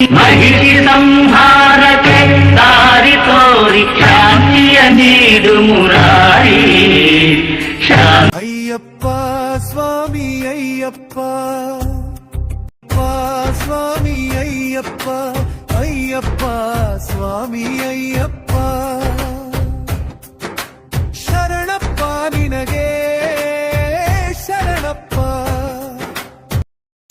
మహిషి సంహారకే దారి తోరి ఖ్యాతి నీడు మురారి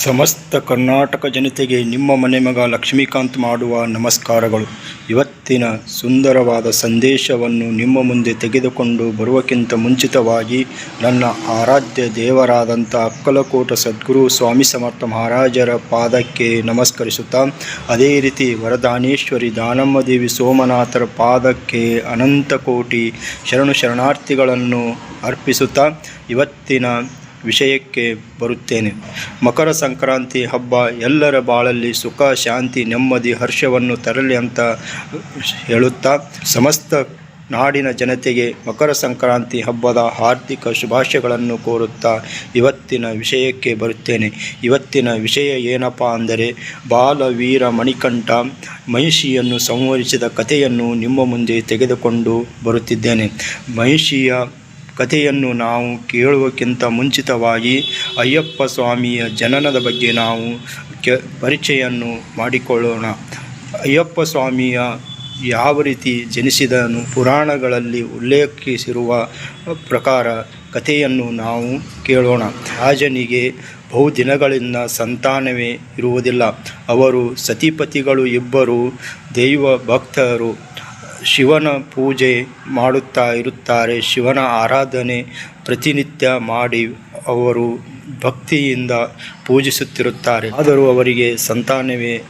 ಸಮಸ್ತ ಕರ್ನಾಟಕ ಜನತೆಗೆ ನಿಮ್ಮ ಮನೆ ಮಗ ಲಕ್ಷ್ಮೀಕಾಂತ್ ಮಾಡುವ ನಮಸ್ಕಾರಗಳು. ಇವತ್ತಿನ ಸುಂದರವಾದ ಸಂದೇಶವನ್ನು ನಿಮ್ಮ ಮುಂದೆ ತೆಗೆದುಕೊಂಡು ಬರುವಕ್ಕಿಂತ ಮುಂಚಿತವಾಗಿ ನನ್ನ ಆರಾಧ್ಯ ದೇವರಾದಂಥ ಅಕ್ಕಲಕೋಟ ಸದ್ಗುರು ಸ್ವಾಮಿ ಸಮರ್ಥ ಮಹಾರಾಜರ ಪಾದಕ್ಕೆ ನಮಸ್ಕರಿಸುತ್ತಾ, ಅದೇ ರೀತಿ ವರದಾನೇಶ್ವರಿ ದಾನಮ್ಮ ದೇವಿ ಸೋಮನಾಥರ ಪಾದಕ್ಕೆ ಅನಂತ ಕೋಟಿ ಶರಣು ಶರಣಾರ್ಥಿಗಳನ್ನು ಅರ್ಪಿಸುತ್ತಾ, ಇವತ್ತಿನ ವಿಷಯಕ್ಕೆ ಬರುತ್ತೇನೆ. ಮಕರ ಸಂಕ್ರಾಂತಿ ಹಬ್ಬ ಎಲ್ಲರ ಬಾಳಲ್ಲಿ ಸುಖ, ಶಾಂತಿ, ನೆಮ್ಮದಿ, ಹರ್ಷವನ್ನು ತರಲಿ ಅಂತ ಹೇಳುತ್ತಾ, ಸಮಸ್ತ ನಾಡಿನ ಜನತೆಗೆ ಮಕರ ಸಂಕ್ರಾಂತಿ ಹಬ್ಬದ ಹಾರ್ದಿಕ ಶುಭಾಶಯಗಳನ್ನು ಕೋರುತ್ತಾ ಇವತ್ತಿನ ವಿಷಯಕ್ಕೆ ಬರುತ್ತೇನೆ. ಇವತ್ತಿನ ವಿಷಯ ಏನಪ್ಪ ಅಂದರೆ, ಬಾಲವೀರ ಮಣಿಕಂಠ ಮಹಿಷಿಯನ್ನು ಸಂವರಿಸಿದ ಕಥೆಯನ್ನು ನಿಮ್ಮ ಮುಂದೆ ತೆಗೆದುಕೊಂಡು ಬರುತ್ತಿದ್ದೇನೆ. ಮಹಿಷಿಯ ಕಥೆಯನ್ನು ನಾವು ಕೇಳುವಕ್ಕಿಂತ ಮುಂಚಿತವಾಗಿ ಅಯ್ಯಪ್ಪ ಸ್ವಾಮಿಯ ಜನನದ ಬಗ್ಗೆ ನಾವು ಕೆ ಪರಿಚಯನ್ನು ಮಾಡಿಕೊಳ್ಳೋಣ. ಅಯ್ಯಪ್ಪ ಸ್ವಾಮಿಯ ಯಾವ ರೀತಿ ಜನಿಸಿದನು, ಪುರಾಣಗಳಲ್ಲಿ ಉಲ್ಲೇಖಿಸಿರುವ ಪ್ರಕಾರ ಕಥೆಯನ್ನು ನಾವು ಕೇಳೋಣ. ರಾಜನಿಗೆ ಬಹುದಿನಗಳಿಂದ ಸಂತಾನವೇ ಇರುವುದಿಲ್ಲ. ಅವರು ಸತಿಪತಿಗಳು ಇಬ್ಬರು ದೈವ ಭಕ್ತರು ಶಿವನ ಪೂಜೆ ಮಾಡುತ್ತಾ ಇರುತ್ತಾರೆ. ಶಿವನ ಆರಾಧನೆ ಪ್ರತಿನಿತ್ಯ ಮಾಡಿ ಅವರು ಭಕ್ತಿಯಿಂದ ಪೂಜಿಸುತ್ತಿರುತ್ತಾರೆ. ಆದರೂ ಅವರಿಗೆ ಸಂತಾನವೇ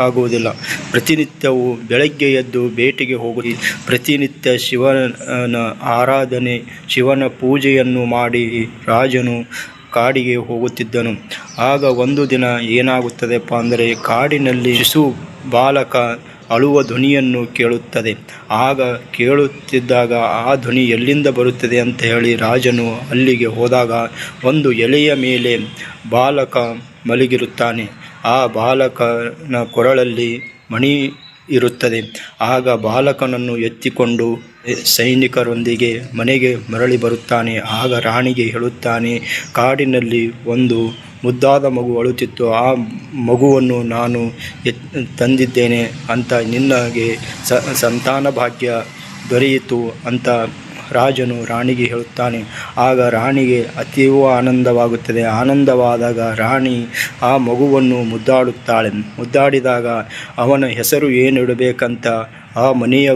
ಆಗುವುದಿಲ್ಲ. ಪ್ರತಿನಿತ್ಯವೂ ಬೆಳಗ್ಗೆ ಎದ್ದು ಬೇಟೆಗೆ ಹೋಗಿ ಪ್ರತಿನಿತ್ಯ ಶಿವನ ಆರಾಧನೆ, ಶಿವನ ಪೂಜೆಯನ್ನು ಮಾಡಿ ರಾಜನು ಕಾಡಿಗೆ ಹೋಗುತ್ತಿದ್ದನು. ಆಗ ಒಂದು ದಿನ ಏನಾಗುತ್ತದೆಪ್ಪ ಅಂದರೆ, ಕಾಡಿನಲ್ಲಿ ಶಿಶು ಬಾಲಕ ಅಳುವ ಧ್ವನಿಯನ್ನು ಕೇಳುತ್ತದೆ. ಆಗ ಕೇಳುತ್ತಿದ್ದಾಗ ಆ ಧ್ವನಿ ಎಲ್ಲಿಂದ ಬರುತ್ತದೆ ಅಂತ ಹೇಳಿ ರಾಜನು ಅಲ್ಲಿಗೆ ಹೋದಾಗ ಒಂದು ಎಲೆಯ ಮೇಲೆ ಬಾಲಕ ಮಲಗಿರುತ್ತಾನೆ. ಆ ಬಾಲಕನ ಕೊರಳಲ್ಲಿ ಮಣಿ ಇರುತ್ತದೆ. ಆಗ ಬಾಲಕನನ್ನು ಎತ್ತಿಕೊಂಡು ಸೈನಿಕರೊಂದಿಗೆ ಮನೆಗೆ ಮರಳಿ ಬರುತ್ತಾನೆ. ಆಗ ರಾಣಿಗೆ ಹೇಳುತ್ತಾನೆ, ಕಾಡಿನಲ್ಲಿ ಒಂದು ಮುದ್ದಾದ ಮಗು ಅಳುತ್ತಿತ್ತು. ಆ ಮಗುವನ್ನು ನಾನು ತಂದಿದ್ದೇನೆ ಅಂತ ನಿನ್ನಗೆ ಸಂತಾನ ಭಾಗ್ಯ ದೊರೆಯಿತು ಅಂತ ರಾಜನು ರಾಣಿಗೆ ಹೇಳುತ್ತಾನೆ. ಆಗ ರಾಣಿಗೆ ಅತೀವ ಆನಂದವಾಗುತ್ತದೆ. ಆನಂದವಾದಾಗ ರಾಣಿ ಆ ಮಗುವನ್ನು ಮುದ್ದಾಡುತ್ತಾಳೆ. ಮುದ್ದಾಡಿದಾಗ ಅವನ ಹೆಸರು ಏನಿಡಬೇಕಂತ ಆ ಮನೆಯ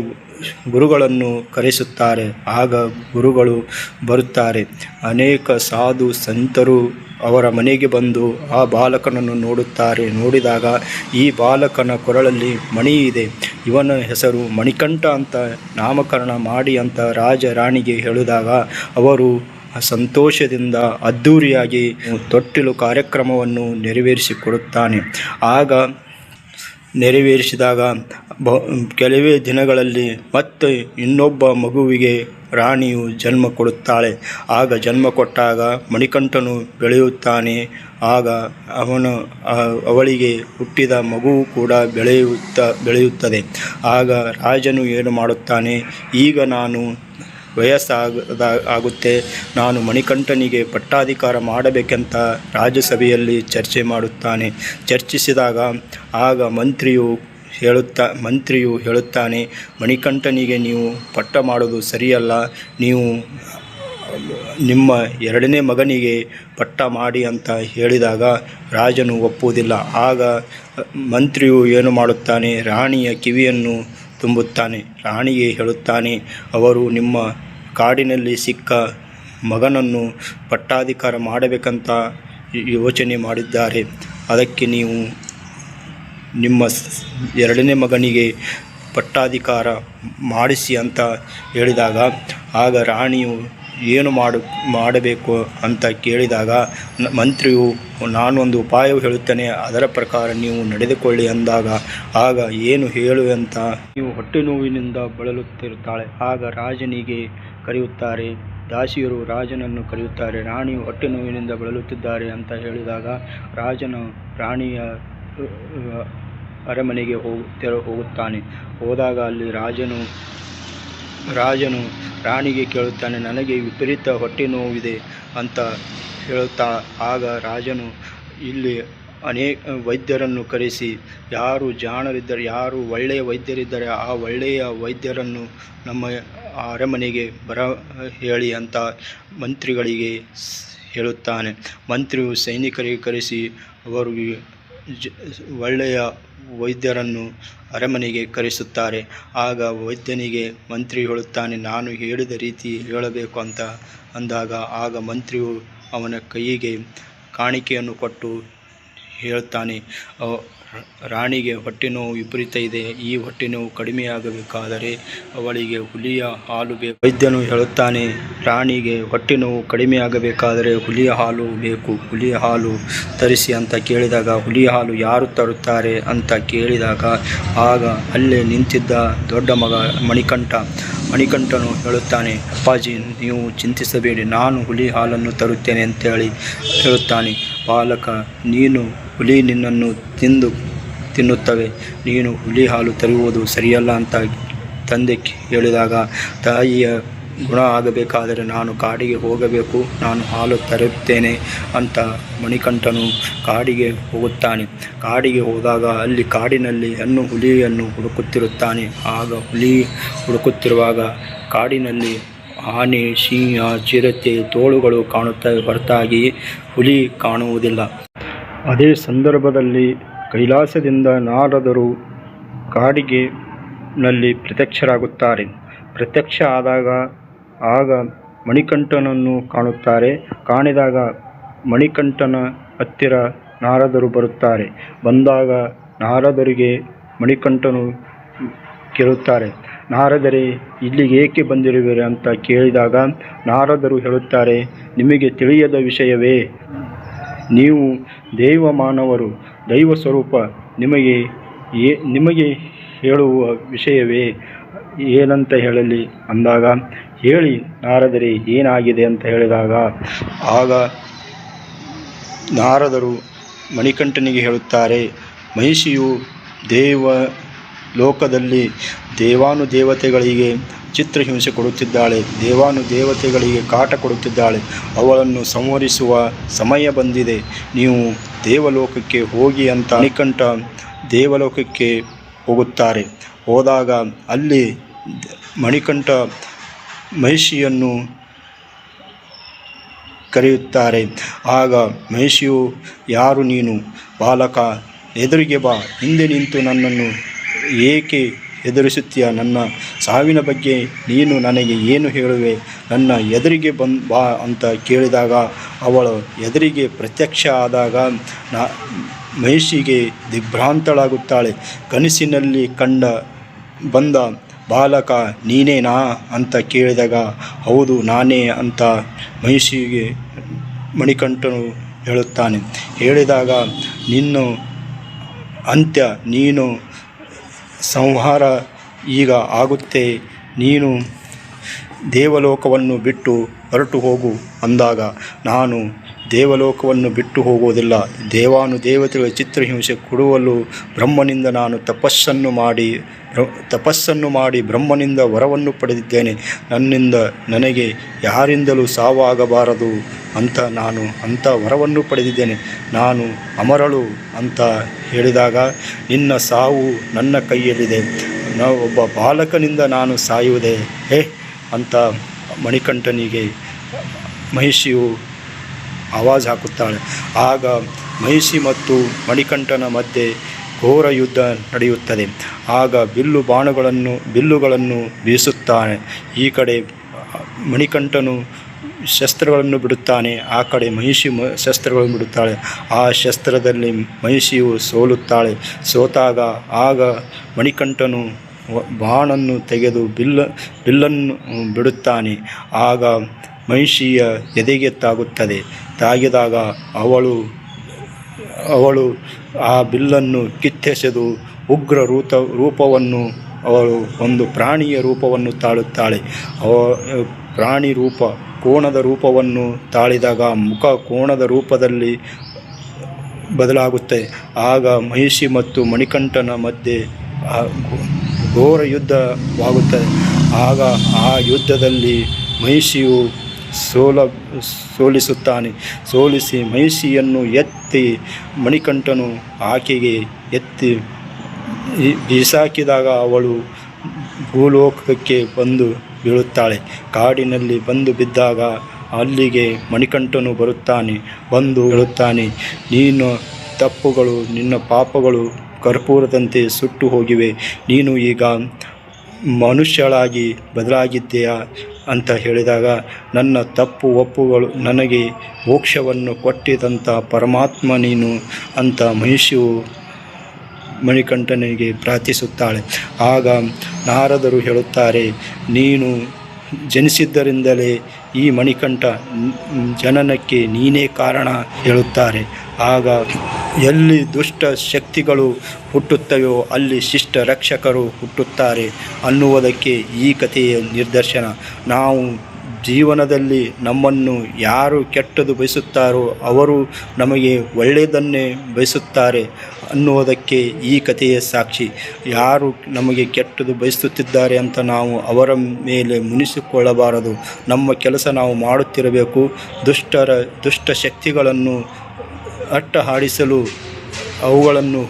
ಗುರುಗಳನ್ನು ಕರೆಸುತ್ತಾರೆ. ಆಗ ಗುರುಗಳು ಬರುತ್ತಾರೆ. ಅನೇಕ ಸಾಧು ಸಂತರು ಅವರ ಮನೆಗೆ ಬಂದು ಆ ಬಾಲಕನನ್ನು ನೋಡುತ್ತಾರೆ. ನೋಡಿದಾಗ ಈ ಬಾಲಕನ ಕೊರಳಲ್ಲಿ ಮಣಿ ಇದೆ. ಇವನ ಹೆಸರು ಮಣಿಕಂಠ ಅಂತ ನಾಮಕರಣ ಮಾಡಿ ಅಂತ ರಾಜ ರಾಣಿಗೆ ಹೇಳಿದಾಗ ಅವರು ಸಂತೋಷದಿಂದ ಅದ್ಧೂರಿಯಾಗಿ ತೊಟ್ಟಿಲು ಕಾರ್ಯಕ್ರಮವನ್ನು ನೆರವೇರಿಸಿಕೊಡುತ್ತಾನೆ. ಆಗ ನೆರವೇರಿಸಿದಾಗ ಬ ಕೆಲವೇ ದಿನಗಳಲ್ಲಿ ಮತ್ತೆ ಇನ್ನೊಬ್ಬ ಮಗುವಿಗೆ ರಾಣಿಯು ಜನ್ಮ ಕೊಡುತ್ತಾಳೆ. ಆಗ ಜನ್ಮ ಕೊಟ್ಟಾಗ ಮಣಿಕಂಠನು ಬೆಳೆಯುತ್ತಾನೆ. ಆಗ ಅವನು ಅವಳಿಗೆ ಹುಟ್ಟಿದ ಮಗುವು ಕೂಡ ಬೆಳೆಯುತ್ತ, ಬೆಳೆಯುತ್ತದೆ. ಆಗ ರಾಜನು ಏನು ಮಾಡುತ್ತಾನೆ, ಈಗ ನಾನು ವಯಸ್ಸಾಗದ ಆಗುತ್ತೆ. ನಾನು ಮಣಿಕಂಠನಿಗೆ ಪಟ್ಟಾಧಿಕಾರ ಮಾಡಬೇಕೆಂತ ರಾಜ್ಯಸಭೆಯಲ್ಲಿ ಚರ್ಚೆ ಮಾಡುತ್ತಾನೆ. ಚರ್ಚಿಸಿದಾಗ ಆಗ ಮಂತ್ರಿಯು ಹೇಳುತ್ತಾ, ಮಂತ್ರಿಯು ಹೇಳುತ್ತಾನೆ, ಮಣಿಕಂಠನಿಗೆ ನೀವು ಪಟ್ಟ ಮಾಡೋದು ಸರಿಯಲ್ಲ. ನೀವು ನಿಮ್ಮ ಎರಡನೇ ಮಗನಿಗೆ ಪಟ್ಟ ಮಾಡಿ ಅಂತ ಹೇಳಿದಾಗ ರಾಜನು ಒಪ್ಪುವುದಿಲ್ಲ. ಆಗ ಮಂತ್ರಿಯು ಏನು ಮಾಡುತ್ತಾನೆ, ರಾಣಿಯ ಕಿವಿಯನ್ನು ತುಂಬುತ್ತಾನೆ. ರಾಣಿಗೆ ಹೇಳುತ್ತಾನೆ, ಅವರು ನಿಮ್ಮ ಕಾಡಿನಲ್ಲಿ ಸಿಕ್ಕ ಮಗನನ್ನು ಪಟ್ಟಾಧಿಕಾರ ಮಾಡಬೇಕಂತ ಯೋಚನೆ ಮಾಡಿದ್ದಾರೆ. ಅದಕ್ಕೆ ನೀವು ನಿಮ್ಮ ಎರಡನೇ ಮಗನಿಗೆ ಪಟ್ಟಾಧಿಕಾರ ಮಾಡಿಸಿ ಅಂತ ಹೇಳಿದಾಗ, ಆಗ ರಾಣಿಯು ಏನು ಮಾಡು, ಮಾಡಬೇಕು ಅಂತ ಕೇಳಿದಾಗ ಮಂತ್ರಿಯು, ನಾನೊಂದು ಉಪಾಯ ಹೇಳುತ್ತೇನೆ, ಅದರ ಪ್ರಕಾರ ನೀವು ನಡೆದುಕೊಳ್ಳಿ ಅಂದಾಗ, ಆಗ ಏನು ಹೇಳು ಅಂತ ನೀವು ಹೊಟ್ಟೆ ನೋವಿನಿಂದ ಬಳಲುತ್ತಿರುತ್ತಾಳೆ. ಆಗ ರಾಜನಿಗೆ ಕರೆಯುತ್ತಾರೆ, ದಾಸಿಯರು ರಾಜನನ್ನು ಕರೆಯುತ್ತಾರೆ, ರಾಣಿಯು ಹೊಟ್ಟೆ ನೋವಿನಿಂದ ಬಳಲುತ್ತಿದ್ದಾರೆ ಅಂತ ಹೇಳಿದಾಗ, ರಾಜನು ರಾಣಿಯ ಅರಮನೆಗೆ ಹೋಗುತ್ತ ಹೋಗುತ್ತಾನೆ. ಹೋದಾಗ ಅಲ್ಲಿ ರಾಜನು ರಾಜನು ರಾಣಿಗೆ ಕೇಳುತ್ತಾನೆ, ನನಗೆ ವಿಪರೀತ ಹೊಟ್ಟೆ ನೋವಿದೆ ಅಂತ ಹೇಳುತ್ತಾ, ಆಗ ರಾಜನು ಇಲ್ಲಿ ಅನೇಕ ವೈದ್ಯರನ್ನು ಕರೆಸಿ, ಯಾರು ಜಾಣರಿದ್ದರೆ, ಯಾರು ಒಳ್ಳೆಯ ವೈದ್ಯರಿದ್ದರೆ, ಆ ಒಳ್ಳೆಯ ವೈದ್ಯರನ್ನು ನಮ್ಮ ಅರಮನೆಗೆ ಬರ ಹೇಳಿ ಅಂತ ಮಂತ್ರಿಗಳಿಗೆ ಹೇಳುತ್ತಾನೆ. ಮಂತ್ರಿಯು ಸೈನಿಕರಿಗೆ ಕರೆಸಿ ಅವರಿಗೆ ಒಳ್ಳೆಯ ವೈದ್ಯರನ್ನು ಅರಮನೆಗೆ ಕರೆಸುತ್ತಾರೆ. ಆಗ ವೈದ್ಯನಿಗೆ ಮಂತ್ರಿ ಹೇಳುತ್ತಾನೆ, ನಾನು ಹೇಳಿದ ರೀತಿ ಹೇಳಬೇಕು ಅಂತ ಅಂದಾಗ ಆಗ ಮಂತ್ರಿಯು ಅವನ ಕೈಗೆ ಕಾಣಿಕೆಯನ್ನು ಕೊಟ್ಟು ಹೇಳ್ತಾನೆ. ರಾಣಿಗೆ ಹೊಟ್ಟೆ ನೋವು ವಿಪರೀತ ಇದೆ. ಈ ಹೊಟ್ಟೆ ನೋವು ಕಡಿಮೆಯಾಗಬೇಕಾದರೆ ಅವಳಿಗೆ ಹುಲಿಯ ಹಾಲು ಬೇಕು. ವೈದ್ಯನು ಹೇಳುತ್ತಾನೆ, ರಾಣಿಗೆ ಹೊಟ್ಟೆ ನೋವು ಕಡಿಮೆಯಾಗಬೇಕಾದರೆ ಹುಲಿಯ ಹಾಲು ಬೇಕು. ಹುಲಿಯ ಹಾಲು ತರಿಸಿ ಅಂತ ಕೇಳಿದಾಗ, ಹುಲಿಯ ಹಾಲು ಯಾರು ತರುತ್ತಾರೆ ಅಂತ ಕೇಳಿದಾಗ, ಆಗ ಅಲ್ಲೇ ನಿಂತಿದ್ದ ದೊಡ್ಡ ಮಗ ಮಣಿಕಂಠ. ಮಣಿಕಂಠನು ಹೇಳುತ್ತಾನೆ, ಅಪ್ಪಾಜಿ, ನೀವು ಚಿಂತಿಸಬೇಡಿ, ನಾನು ಹುಲಿ ಹಾಲನ್ನು ತರುತ್ತೇನೆ ಅಂತೇಳಿ ಹೇಳುತ್ತಾನೆ. ಬಾಲಕ, ನೀನು ಹುಲಿ ನಿನ್ನನ್ನು ತಿಂದು ತಿನ್ನುತ್ತವೆ. ನೀನು ಹುಲಿ ಹಾಲು ತರುವುದು ಸರಿಯಲ್ಲ ಅಂತ ತಂದೆ ಹೇಳಿದಾಗ, ತಾಯಿಯ ಗುಣ ಆಗಬೇಕಾದರೆ ನಾನು ಕಾಡಿಗೆ ಹೋಗಬೇಕು, ನಾನು ಹಾಲು ತರುತ್ತೇನೆ ಅಂತ ಮಣಿಕಂಠನು ಕಾಡಿಗೆ ಹೋಗುತ್ತಾನೆ. ಕಾಡಿಗೆ ಹೋದಾಗ ಅಲ್ಲಿ ಕಾಡಿನಲ್ಲಿ ಹೆಣ್ಣು ಹುಲಿಯನ್ನು ಹುಡುಕುತ್ತಿರುತ್ತಾನೆ. ಆಗ ಹುಲಿ ಹುಡುಕುತ್ತಿರುವಾಗ ಕಾಡಿನಲ್ಲಿ ಆನೆ, ಸಿಂಹ, ಚಿರತೆ, ತೋಳುಗಳು ಕಾಣುತ್ತವೆ ಹೊರತಾಗಿ ಹುಲಿ ಕಾಣುವುದಿಲ್ಲ. ಅದೇ ಸಂದರ್ಭದಲ್ಲಿ ಕೈಲಾಸದಿಂದ ನಾರದರು ಕಾಡಿಗೆ ನಲ್ಲಿ ಪ್ರತ್ಯಕ್ಷರಾಗುತ್ತಾರೆ. ಪ್ರತ್ಯಕ್ಷ ಆದಾಗ ಆಗ ಮಣಿಕಂಠನನ್ನು ಕಾಣುತ್ತಾರೆ. ಕಾಣಿದಾಗ ಮಣಿಕಂಠನ ಹತ್ತಿರ ನಾರದರು ಬರುತ್ತಾರೆ. ಬಂದಾಗ ನಾರದರಿಗೆ ಮಣಿಕಂಠನು ಕೇಳುತ್ತಾರೆ, ನಾರದರೆ ಇಲ್ಲಿಗೆ ಏಕೆ ಬಂದಿರುವಿರಿ? ಅಂತ ಕೇಳಿದಾಗ ನಾರದರು ಹೇಳುತ್ತಾರೆ, ನಿಮಗೆ ತಿಳಿಯದ ವಿಷಯವೇ, ನೀವು ದೈವ ಮಾನವರು ದೈವ ಸ್ವರೂಪ ನಿಮಗೆ ಏ ನಿಮಗೆ ಹೇಳುವ ವಿಷಯವೇ? ಏನಂತ ಹೇಳಲಿ? ಅಂದಾಗ, ಹೇಳಿ, ನಾರದರೆ ಏನಾಗಿದೆ ಅಂತ ಹೇಳಿದಾಗ, ಆಗ ನಾರದರು ಮಣಿಕಂಠನಿಗೆ ಹೇಳುತ್ತಾರೆ, ಮಹಿಷಿಯು ದೇವ, ಲೋಕದಲ್ಲಿ ದೇವಾನುದೇವತೆಗಳಿಗೆ ಚಿತ್ರಹಿಂಸೆ ಕೊಡುತ್ತಿದ್ದಾಳೆ ದೇವಾನುದೇವತೆಗಳಿಗೆ ಕಾಟ ಕೊಡುತ್ತಿದ್ದಾಳೆ, ಅವಳನ್ನು ಸಂಹರಿಸುವ ಸಮಯ ಬಂದಿದೆ. ನೀವು ದೇವಲೋಕಕ್ಕೆ ಹೋಗಿ ಅಂತ ಮಣಿಕಂಠ ದೇವಲೋಕಕ್ಕೆ ಹೋಗುತ್ತಾರೆ. ಹೋದಾಗ ಅಲ್ಲಿ ಮಣಿಕಂಠ ಮಹಿಷಿಯನ್ನು ಕರೆಯುತ್ತಾರೆ. ಆಗ ಮಹಿಷಿಯು, ಯಾರು ನೀನು? ಬಾಲಕ, ಎದುರಿಗೆ ಬಾ. ಹಿಂದೆ ನಿಂತು ನನ್ನನ್ನು ಏಕೆ ಹೆದರಿಸುತ್ತೀಯ ನನ್ನ ಸಾವಿನ ಬಗ್ಗೆ ನೀನು ನನಗೆ ಏನು ಹೇಳುವೆ? ನನ್ನ ಎದುರಿಗೆ ಬಂದ್ ಬಾ ಅಂತ ಕೇಳಿದಾಗ ಅವಳು ಎದುರಿಗೆ ಪ್ರತ್ಯಕ್ಷ ಆದಾಗ ನಾ ಮಹಿಷಿಗೆ ದಿಗ್ಭ್ರಾಂತಳಾಗುತ್ತಾಳೆ ಕನಸಿನಲ್ಲಿ ಕಂಡ ಬಂದ ಬಾಲಕ ನೀನೇನಾ ಅಂತ ಕೇಳಿದಾಗ, ಹೌದು, ನಾನೇ ಅಂತ ಮಹಿಷಿಗೆ ಮಣಿಕಂಠನು ಹೇಳುತ್ತಾನೆ. ಹೇಳಿದಾಗ, ನಿನ್ನ ಅಂತ್ಯ ನೀನು ಸಂಹಾರ ಈಗ ಆಗುತ್ತೆ. ನೀನು ದೇವಲೋಕವನ್ನು ಬಿಟ್ಟು ಹೊರಟು ಹೋಗು ಅಂದಾಗ ನಾನು ದೇವಲೋಕವನ್ನು ಬಿಟ್ಟು ಹೋಗುವುದಿಲ್ಲ. ದೇವಾನು ದೇವತೆಗಳ ಚಿತ್ರಹಿಂಸೆ ಕೊಡುವಲು ಬ್ರಹ್ಮನಿಂದ ನಾನು ತಪಸ್ಸನ್ನು ಮಾಡಿ ತಪಸ್ಸನ್ನು ಮಾಡಿ ಬ್ರಹ್ಮನಿಂದ ವರವನ್ನು ಪಡೆದಿದ್ದೇನೆ. ನನ್ನಿಂದ ನನಗೆ ಯಾರಿಂದಲೂ ಸಾವಾಗಬಾರದು ಅಂತ ನಾನು ಅಂಥ ವರವನ್ನು ಪಡೆದಿದ್ದೇನೆ. ನಾನು ಅಮರಳು ಅಂತ ಹೇಳಿದಾಗ ನಿನ್ನ ಸಾವು ನನ್ನ ಕೈಯಲ್ಲಿದೆ. ನ, ಒಬ್ಬ ಬಾಲಕನಿಂದ ನಾನು ಸಾಯುವುದೇ? ಹೇ! ಅಂತ ಮಣಿಕಂಠನಿಗೆ ಮಹಿಷಿಯು ಆವಾಜ್ ಹಾಕುತ್ತಾಳೆ. ಆಗ ಮಹಿಷಿ ಮತ್ತು ಮಣಿಕಂಠನ ಮಧ್ಯೆ ಘೋರ ಯುದ್ಧ ನಡೆಯುತ್ತದೆ. ಆಗ ಬಿಲ್ಲು ಬಾಣಗಳನ್ನು, ಬಿಲ್ಲುಗಳನ್ನು ಬೀಸುತ್ತಾನೆ. ಈ ಕಡೆ ಮಣಿಕಂಠನು ಶಸ್ತ್ರಗಳನ್ನು ಬಿಡುತ್ತಾನೆ. ಆ ಕಡೆ ಮಹಿಷಿ ಮ, ಶಸ್ತ್ರಗಳನ್ನು ಬಿಡುತ್ತಾಳೆ. ಆ ಶಸ್ತ್ರದಲ್ಲಿ ಮಹಿಷಿಯು ಸೋಲುತ್ತಾಳೆ. ಸೋತಾಗ ಆಗ ಮಣಿಕಂಠನು ಬಾಣನ್ನು ತೆಗೆದು ಬಿಲ್ಲ, ಬಿಲ್ಲನ್ನು ಬಿಡುತ್ತಾನೆ. ಆಗ ಮಹಿಷಿಯ ಎದೆಗೆ ತಾಗುತ್ತದೆ. ತಾಗಿದಾಗ ಅವಳು ಅವಳು ಆ ಬಿಲ್ಲನ್ನು ಕಿತ್ತೆಸೆದು ಉಗ್ರ ರೂಪ ರೂಪವನ್ನು, ಅವಳು ಒಂದು ಪ್ರಾಣಿಯ ರೂಪವನ್ನು ತಾಳುತ್ತಾಳೆ. ಅವ, ಪ್ರಾಣಿ ರೂಪ, ಕೋಣದ ರೂಪವನ್ನು ತಾಳಿದಾಗ ಮುಖ ಕೋಣದ ರೂಪದಲ್ಲಿ ಬದಲಾಗುತ್ತೆ. ಆಗ ಮಹಿಷಿ ಮತ್ತು ಮಣಿಕಂಠನ ಮಧ್ಯೆ ಘೋರ ಯುದ್ಧವಾಗುತ್ತದೆ. ಆಗ ಆ ಯುದ್ಧದಲ್ಲಿ ಮಹಿಷಿಯು ಸೋಲ, ಸೋಲಿಸುತ್ತಾನೆ. ಸೋಲಿಸಿ ಮಹಿಷಿಯನ್ನು ಎತ್ತಿ ಮಣಿಕಂಠನು ಆಕೆಗೆ ಎತ್ತಿ ಬೀಸಾಕಿದಾಗ ಅವಳು ಭೂಲೋಕಕ್ಕೆ ಬಂದು ಬೀಳುತ್ತಾಳೆ. ಕಾಡಿನಲ್ಲಿ ಬಂದು ಬಿದ್ದಾಗ ಅಲ್ಲಿಗೆ ಮಣಿಕಂಠನು ಬರುತ್ತಾನೆ, ಬಂದು ಹೇಳುತ್ತಾನೆ ನೀನು ತಪ್ಪುಗಳು, ನಿನ್ನ ಪಾಪಗಳು ಕರ್ಪೂರದಂತೆ ಸುಟ್ಟು ಹೋಗಿವೆ. ನೀನು ಈಗ ಮನುಷ್ಯಳಾಗಿ ಬದಲಾಗಿದ್ದೀಯಾ ಅಂತ ಹೇಳಿದಾಗ, ನನ್ನ ತಪ್ಪು ಒಪ್ಪುಗಳು ನನಗೆ ಮೋಕ್ಷವನ್ನು ಕೊಟ್ಟಿದಂಥ ಪರಮಾತ್ಮ ನೀನು ಅಂತ ಮಹಿಷಿಯು ಮಣಿಕಂಠನಿಗೆ ಪ್ರಾರ್ಥಿಸುತ್ತಾಳೆ. ಆಗ ನಾರದರು ಹೇಳುತ್ತಾರೆ, ನೀನು ಜನಿಸಿದ್ದರಿಂದಲೇ ಈ ಮಣಿಕಂಠ, ಜನನಕ್ಕೆ ನೀನೇ ಕಾರಣ ಹೇಳುತ್ತಾರೆ. ಆಗ ಎಲ್ಲಿ ದುಷ್ಟ ಶಕ್ತಿಗಳು ಹುಟ್ಟುತ್ತವೆಯೋ ಅಲ್ಲಿ ಶಿಷ್ಟ ರಕ್ಷಕರು ಹುಟ್ಟುತ್ತಾರೆ ಅನ್ನುವುದಕ್ಕೆ ಈ ಕಥೆಯ ನಿದರ್ಶನ ನಾವು ಜೀವನದಲ್ಲಿ ನಮ್ಮನ್ನು ಯಾರು ಕೆಟ್ಟದು ಬಯಸುತ್ತಾರೋ ಅವರು ನಮಗೆ ಒಳ್ಳೆಯದನ್ನೇ ಬಯಸುತ್ತಾರೆ ಅನ್ನುವುದಕ್ಕೆ ಈ ಕಥೆಯ ಸಾಕ್ಷಿ. ಯಾರು ನಮಗೆ ಕೆಟ್ಟದು ಬಯಸುತ್ತಿದ್ದಾರೆ ಅಂತ ನಾವು ಅವರ ಮೇಲೆ ಮುನಿಸಿಕೊಳ್ಳಬಾರದು. ನಮ್ಮ ಕೆಲಸ ನಾವು ಮಾಡುತ್ತಿರಬೇಕು. ದುಷ್ಟರ, ದುಷ್ಟ ಶಕ್ತಿಗಳನ್ನು ಅಟ್ಟ ಹಾಡಿಸಲು, ಅವುಗಳನ್ನು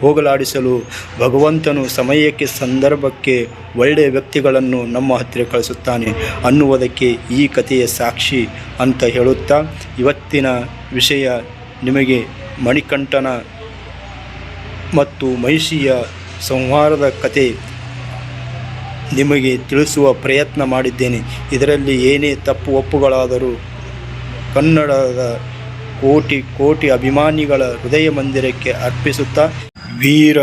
ಹೋಗಲಾಡಿಸಲು ಭಗವಂತನು ಸಮಯಕ್ಕೆ ಸಂದರ್ಭಕ್ಕೆ ಒಳ್ಳೆಯ ವ್ಯಕ್ತಿಗಳನ್ನು ನಮ್ಮ ಹತ್ತಿರ ಕಳಿಸುತ್ತಾನೆ ಅನ್ನುವುದಕ್ಕೆ ಈ ಕಥೆಯ ಸಾಕ್ಷಿ ಅಂತ ಹೇಳುತ್ತಾ ಇವತ್ತಿನ ವಿಷಯ ನಿಮಗೆ ಮಣಿಕಂಠನ ಮತ್ತು ಮಹಿಷಿಯ ಸಂಹಾರದ ಕತೆ ನಿಮಗೆ ತಿಳಿಸುವ ಪ್ರಯತ್ನ ಮಾಡಿದ್ದೇನೆ. ಇದರಲ್ಲಿ ಏನೇ ತಪ್ಪು ಒಪ್ಪುಗಳಾದರೂ ಕನ್ನಡದ ಕೋಟಿ ಕೋಟಿ ಅಭಿಮಾನಿಗಳ ಹೃದಯ ಮಂದಿರಕ್ಕೆ ಅರ್ಪಿಸುತ್ತಾ ವೀರ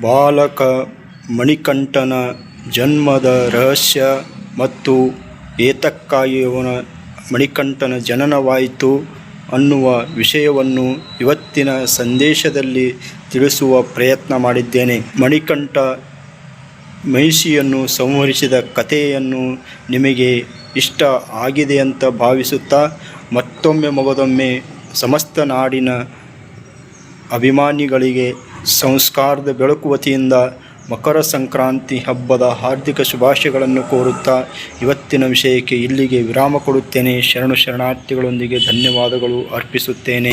ಬಾಲಕ ಮಣಿಕಂಠನ ಜನ್ಮದ ರಹಸ್ಯ ಮತ್ತು ಏತಕ್ಕಾಗಿ ಅವನ ಮಣಿಕಂಠನ ಜನನವಾಯಿತು ಅನ್ನುವ ವಿಷಯವನ್ನು ಇವತ್ತಿನ ಸಂದೇಶದಲ್ಲಿ ತಿಳಿಸುವ ಪ್ರಯತ್ನ ಮಾಡಿದ್ದೇನೆ. ಮಣಿಕಂಠ ಮಹಿಷಿಯನ್ನು ಸಂಹರಿಸಿದ ಕಥೆಯನ್ನು ನಿಮಗೆ ಇಷ್ಟ ಆಗಿದೆ ಅಂತ ಭಾವಿಸುತ್ತಾ ಮತ್ತೊಮ್ಮೆ ಮಗದೊಮ್ಮೆ ಸಮಸ್ತ ನಾಡಿನ ಅಭಿಮಾನಿಗಳಿಗೆ ಸಂಸ್ಕಾರದ ಬೆಳಕು ವತಿಯಿಂದ ಮಕರ ಸಂಕ್ರಾಂತಿ ಹಬ್ಬದ ಹಾರ್ದಿಕ ಶುಭಾಶಯಗಳನ್ನು ಕೋರುತ್ತಾ ಇವತ್ತಿನ ವಿಷಯಕ್ಕೆ ಇಲ್ಲಿಗೆ ವಿರಾಮ ಕೊಡುತ್ತೇನೆ. ಶರಣು ಶರಣಾರ್ಥಿಗಳೊಂದಿಗೆ ಧನ್ಯವಾದಗಳು ಅರ್ಪಿಸುತ್ತೇನೆ.